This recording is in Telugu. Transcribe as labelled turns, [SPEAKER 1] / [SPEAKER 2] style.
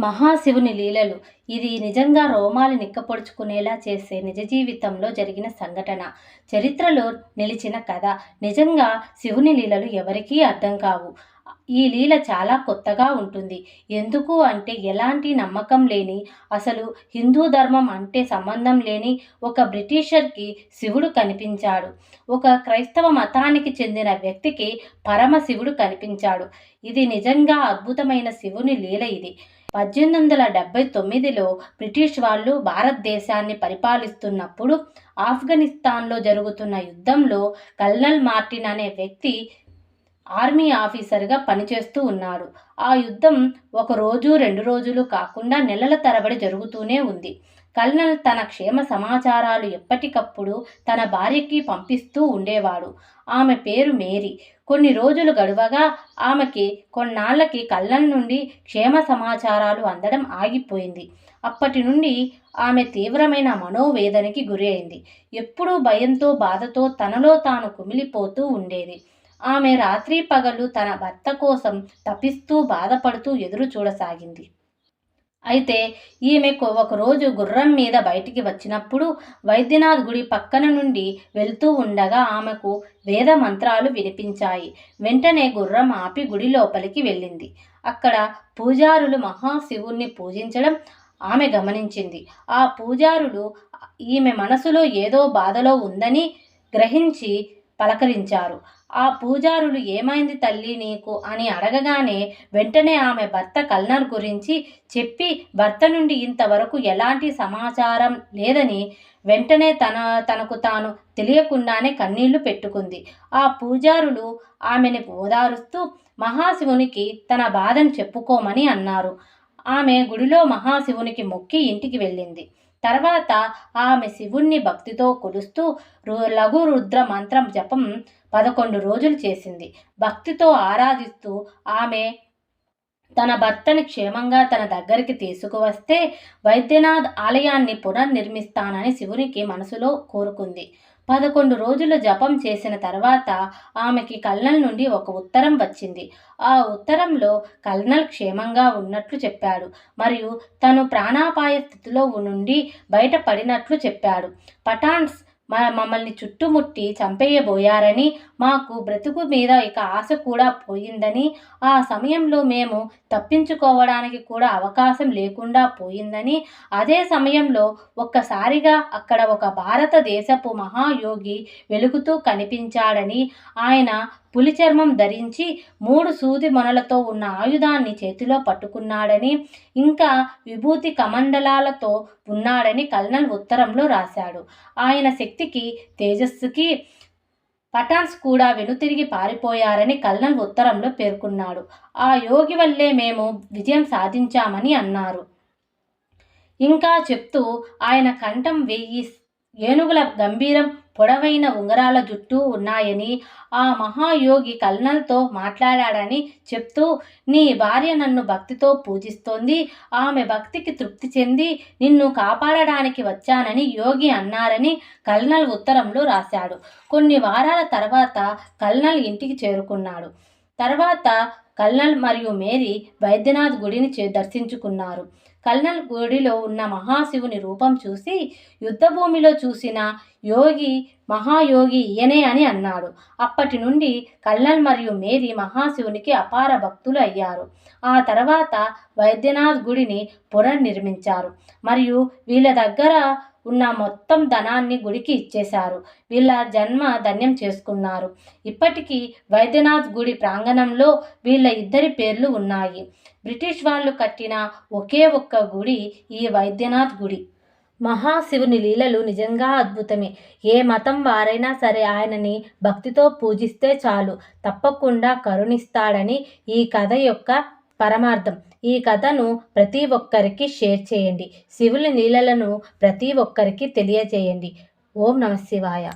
[SPEAKER 1] మహాశివుని లీలలు. ఇది నిజంగా రోమాలు నిక్కపొడుచుకునేలా చేసే నిజ జీవితంలో జరిగిన సంఘటన. చరిత్రలో నిలిచిన కథ. నిజంగా శివుని లీలలు ఎవరికీ అర్థం కావు. ఈ లీల చాలా కొత్తగా ఉంటుంది. ఎందుకు అంటే ఎలాంటి నమ్మకం లేని అసలు హిందూ ధర్మం అంటే సంబంధం లేని ఒక బ్రిటిషర్కి శివుడు కనిపించాడు. ఒక క్రైస్తవ మతానికి చెందిన వ్యక్తికి పరమశివుడు కనిపించాడు. ఇది నిజంగా అద్భుతమైన శివుని లీల ఇది. పద్దెనిమిది వందల డెబ్బై తొమ్మిదిలో బ్రిటిష్ వాళ్ళు భారతదేశాన్ని పరిపాలిస్తున్నప్పుడు ఆఫ్ఘనిస్తాన్లో జరుగుతున్న యుద్ధంలో కల్నల్ మార్టిన్ అనే వ్యక్తి ఆర్మీ ఆఫీసర్గా పనిచేస్తూ ఉన్నాడు. ఆ యుద్ధం ఒక రోజు రెండు రోజులు కాకుండా నెలల తరబడి జరుగుతూనే ఉంది. కల్నల్ తన క్షేమ సమాచారాలు ఎప్పటికప్పుడు తన భార్యకి పంపిస్తూ ఉండేవాడు. ఆమె పేరు మేరీ. కొన్ని రోజులు గడువగా ఆమెకి కొన్నాళ్ళకి కల్నల్ నుండి క్షేమ సమాచారాలు అందడం ఆగిపోయింది. అప్పటి నుండి ఆమె తీవ్రమైన మనోవేదనకి గురి అయింది ఎప్పుడూ భయంతో బాధతో తనలో తాను కుమిలిపోతూ ఉండేది. ఆమె రాత్రి పగలు తన భర్త కోసం తపిస్తూ బాధపడుతూ ఎదురు చూడసాగింది అయితే ఈమెకు ఒకరోజు గుర్రం మీద బయటికి వచ్చినప్పుడు వైద్యనాథ్ గుడి పక్కన నుండి వెళ్తూ ఉండగా ఆమెకు వేద మంత్రాలు వినిపించాయి. వెంటనే గుర్రం ఆపి గుడి లోపలికి వెళ్ళింది. అక్కడ పూజారులు మహాశివుణ్ణి పూజించడం ఆమె గమనించింది. ఆ పూజారులు ఈమె మనసులో ఏదో బాధలో ఉందని గ్రహించి పలకరించారు. ఆ పూజారులు ఏమైంది తల్లి నీకు? అని అడగగానే వెంటనే ఆమె భర్త కల్నర్ గురించి చెప్పి భర్త నుండి ఇంతవరకు ఎలాంటి సమాచారం లేదని వెంటనే తన తనకు తాను తెలియకుండానే కన్నీళ్ళు పెట్టుకుంది. ఆ పూజారులు ఆమెను ఓదారుస్తూ మహాశివునికి తన బాధను చెప్పుకోమని అన్నారు. ఆమె గుడిలో మహాశివునికి మొక్కి ఇంటికి వెళ్ళింది. తర్వాత ఆమె శివుణ్ణి భక్తితో కొలుస్తూ లఘు రుద్ర మంత్రం జపం పదకొండు రోజులు చేసింది. భక్తితో ఆరాధిస్తూ ఆమె తన భర్తని క్షేమంగా తన దగ్గరికి తీసుకువస్తే వైద్యనాథ్ ఆలయాన్ని పునర్నిర్మిస్తానని శివునికి మనసులో కోరుకుంది. పదకొండు రోజులు జపం చేసిన తర్వాత ఆమెకి కల్నల్ నుండి ఒక ఉత్తరం వచ్చింది. ఆ ఉత్తరంలో కల్నల్ క్షేమంగా ఉన్నట్లు చెప్పాడు మరియు తను ప్రాణాపాయ స్థితిలో నుండి బయటపడినట్లు చెప్పాడు. పఠాన్స్ మమ్మల్ని చుట్టుముట్టి చంపేయబోయారని మాకు బ్రతుకు మీద ఇక ఆశ కూడా పోయిందని ఆ సమయంలో మేము తప్పించుకోవడానికి కూడా అవకాశం లేకుండా పోయిందని అదే సమయంలో ఒక్కసారిగా అక్కడ ఒక భారతదేశపు మహాయోగి వెలుగుతూ కనిపించాడని ఆయన పులి చర్మం ధరించి మూడు సూది మొనలతో ఉన్న ఆయుధాన్ని చేతిలో పట్టుకున్నాడని ఇంకా విభూతి కమండలాలతో ఉన్నాడని కల్నల్ ఉత్తరంలో రాశాడు. ఆయన శక్తి శక్తికి తేజస్సుకి పఠాన్స్ కూడా వెనుతిరిగి పారిపోయారని కల్నల్ ఉత్తరంలో పేర్కొన్నాడు. ఆ యోగి వల్లే మేము విజయం సాధించామని అన్నారు. ఇంకా చెప్తూ ఆయన కంఠం వెయ్యి ఏనుగుల గంభీరం పొడవైన ఉంగరాల జుట్టు ఉన్నాయని ఆ మహాయోగి కల్నల్తో మాట్లాడాడని చెప్తూ నీ భార్య నన్ను భక్తితో పూజిస్తోంది. ఆమె భక్తికి తృప్తి చెంది నిన్ను కాపాడడానికి వచ్చానని యోగి అన్నారని కల్నల్ ఉత్తరంలో రాశాడు. కొన్ని వారాల తర్వాత కల్నల్ ఇంటికి చేరుకున్నాడు. తర్వాత కల్నల్ మరియు మేరీ వైద్యనాథ్ గుడిని దర్శించుకున్నారు. కల్నల్ గుడిలో ఉన్న మహాశివుని రూపం చూసి యుద్ధభూమిలో చూసిన యోగి మహాయోగి ఈయనే అని అన్నాడు. అప్పటి నుండి కల్నల్ మరియు మేరీ మహాశివునికి అపార భక్తులు అయ్యారు. ఆ తర్వాత వైద్యనాథ్ గుడిని పునర్నిర్మించారు మరియు వీళ్ళ దగ్గర ఉన్న మొత్తం ధనాన్ని గుడికి ఇచ్చేశారు. వీళ్ళ జన్మ ధన్యం చేసుకున్నారు. ఇప్పటికీ వైద్యనాథ్ గుడి ప్రాంగణంలో వీళ్ళ ఇద్దరి పేర్లు ఉన్నాయి. బ్రిటిష్ వాళ్ళు కట్టిన ఒకే ఒక్క గుడి ఈ వైద్యనాథ్ గుడి. మహాశివుని లీలలు నిజంగా అద్భుతమే. ఏ మతం వారైనా సరే ఆయనని భక్తితో పూజిస్తే చాలు. తప్పకుండా కరుణిస్తాడని ఈ కథ యొక్క పరమార్థం. ఈ కథను ప్రతి ఒక్కరికి షేర్ చేయండి. శివుని నీళ్ళలను ప్రతి ఒక్కరికి తెలియజేయండి. ఓం నమ శివాయ.